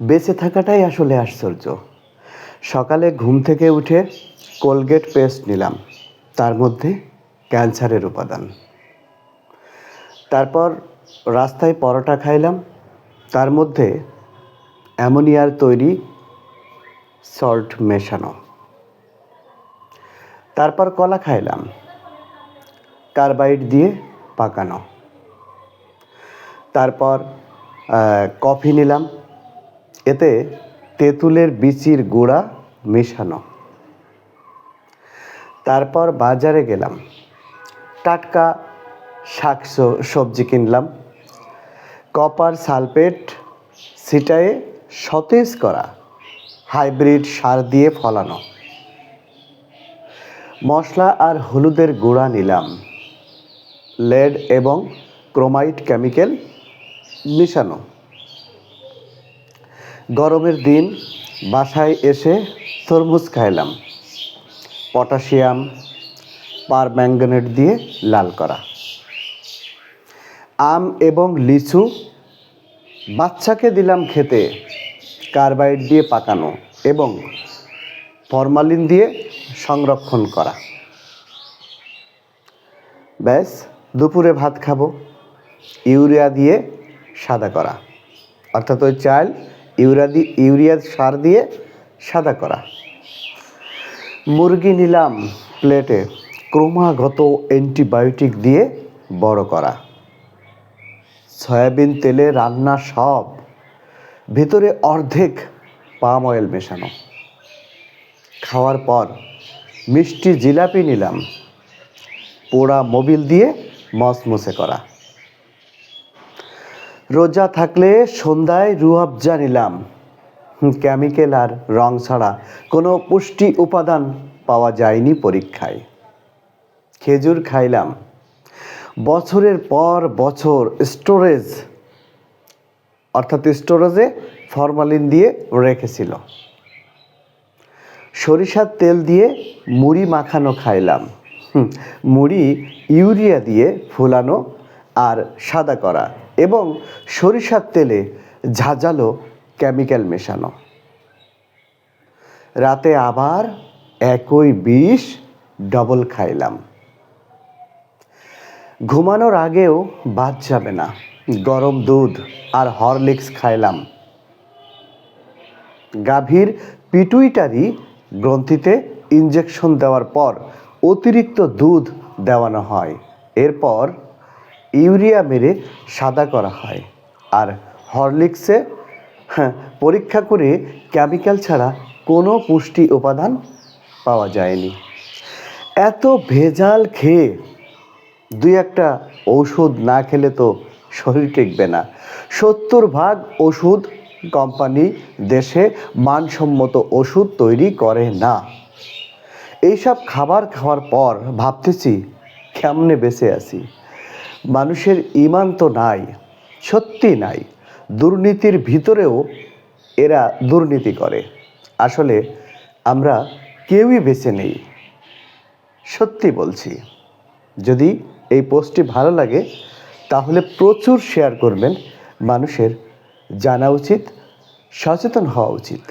বেঁচে থাকাটাই আসলে আশ্চর্য। সকালে ঘুম থেকে উঠে কোলগেট পেস্ট নিলাম, তার মধ্যে ক্যান্সারের উপাদান। তারপর রাস্তায় পরোটা খাইলাম, তার মধ্যে অ্যামোনিয়ার তৈরি সল্ট মেশানো। তারপর কলা খাইলাম, কার্বাইড দিয়ে পাকানো। তারপর কফি নিলাম এতে তেঁতুলের বিচির গুঁড়া মেশানো। তারপর বাজারে গেলাম। টাটকা শাক সবজি কিনলাম। কপার সালফেট, সিটায়ে সতেজ করা হাইব্রিড সার দিয়ে ফলানো। মশলা আর হলুদের গুঁড়া নিলাম। লেড এবং ক্রোমাইট কেমিক্যাল মিশানো। গরমের দিন বাসায় এসে তরমুজ খাইলাম, পটাশিয়াম পারম্যাঙ্গানেট দিয়ে লাল করা। আম এবং লিচু বাচ্চাকে দিলাম খেতে, কার্বাইড দিয়ে পাকানো এবং ফরমালিন দিয়ে সংরক্ষণ করা। ব্যাস, দুপুরে ভাত খাব, ইউরিয়া দিয়ে সাদা করা। অর্থাৎ ওই চাল ইউরিয়া দিয়ে ইউরিয়া সার দিয়ে সাদা করা। মুরগি নিলাম প্লেটে ক্রমাগত অ্যান্টিবায়োটিক দিয়ে বড় করা। সয়াবিন তেলে রান্না সব। ভেতরে অর্ধেক পাম অয়েল মেশানো। খাওয়ার পর মিষ্টি জিলাপি নিলাম। পোড়া মোবিল দিয়ে মসমসে করা। রোজা থাকলে সন্ধ্যায় রুয়াবজা নিলাম কেমিক্যাল আর রং ছাড়া কোনো পুষ্টি উপাদান পাওয়া যায়নি পরীক্ষায়। খেজুর খাইলাম। বছরের পর বছর স্টোরেজ অর্থাৎ স্টোরেজে ফরমালিন দিয়ে রেখেছিল। সরিষার তেল দিয়ে মুড়ি মাখানো খাইলাম। মুড়ি ইউরিয়া দিয়ে ফুলানো আর সাদা করা। এবং সরিষার তেলে ঝাঁঝালো কেমিক্যাল মেশানো। রাতে আবার একই বিষ ডবল খাইলাম। ঘুমানোর আগেও বাদ যাবে না। গরম দুধ আর হরলিক্স খাইলাম। গাভীর পিটুইটারি গ্রন্থিতে ইঞ্জেকশন দেওয়ার পর অতিরিক্ত দুধ দেওয়ানো হয়। এরপর ইউরিয়া মেরে সাদা করা হয়। আর হরলিক্সে হ্যাঁ, পরীক্ষা করে কেমিক্যাল ছাড়া কোনো পুষ্টি উপাদান পাওয়া যায়নি। এত ভেজাল খেয়ে দুই একটা ওষুধ না খেলে তো শরীর টিকবে না। সত্তর ভাগ ওষুধ কোম্পানি দেশে মানসম্মত ওষুধ তৈরি করে না। এইসব খাবার খাওয়ার পর ভাবতেছি কেমনে বেঁচে আছি? মানুষের ইমান তো নাই সত্যি নাই। দুর্নীতির ভিতরেও এরা দুর্নীতি করে। আসলে আমরা কেউই বেছে নেই, সত্যি বলছি। যদি এই পোস্টটি ভালো লাগে, তাহলে প্রচুর শেয়ার করবেন। মানুষের জানা উচিত, সচেতন হওয়া উচিত।